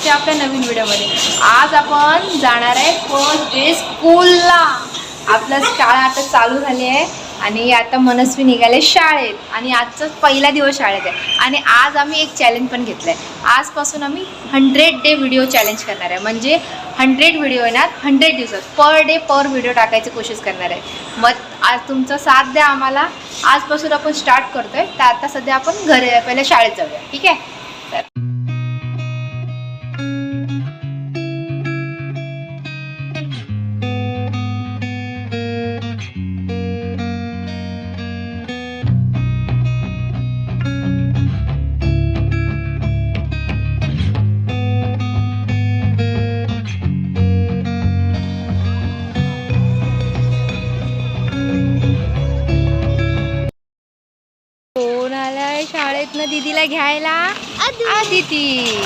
आजच्या आपल्या नवीन व्हिडिओमध्ये. आज आपण जाणार आहे फर्स्ट डे स्कूलला आपलं शाळा आता चालू झाली आहे आणि आता मनस्वी निघाले शाळेत. आणि आजचा पहिला दिवस शाळेत आहे. आणि आज आम्ही एक चॅलेंज पण घेतलं आहे आजपासून आम्ही हंड्रेड डे व्हिडिओ चॅलेंज करणार आहे. म्हणजे हंड्रेड व्हिडिओ येणार हंड्रेड दिवसात. पर डे पर व्हिडिओ टाकायची कोशिश करणार आहे. मग आज तुमचा साथ द्या आम्हाला. आजपासून आपण स्टार्ट करतो आहे तर आता सध्या आपण घरी पहिल्या शाळेत जाऊया. ठीक आहे? कोण आलाय शाळेतनं दीदीला घ्यायला? आदिती.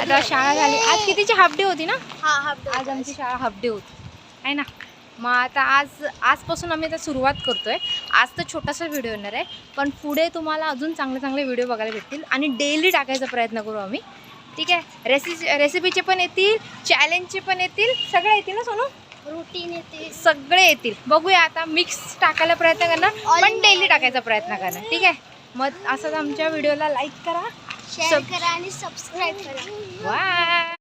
आता शाळा झाली. आज कितीची हाफ डे होती ना? आज आमची शाळा हाफ डे होती. आहे ना? मग आता आज आजपासून आम्ही आता सुरुवात करतोय. आज तर छोटासा व्हिडिओ येणार आहे. पण पुढे तुम्हाला अजून चांगले चांगले व्हिडिओ बघायला भेटतील. आणि डेली टाकायचा प्रयत्न करू आम्ही. ठीक आहे? रेसिपी रेसिपीचे पण येतील चॅलेंजचे पण येतील सगळे येतील ना सोनू? रुटीन येते सगळे येतील. बघूया आता मिक्स टाकायला प्रयत्न करणार पण डेली. टाकायचा प्रयत्न करणार. ठीक आहे? मग असंच आमच्या व्हिडिओला लाईक करा. शेअर करा आणि सबस्क्राईब करा. बाय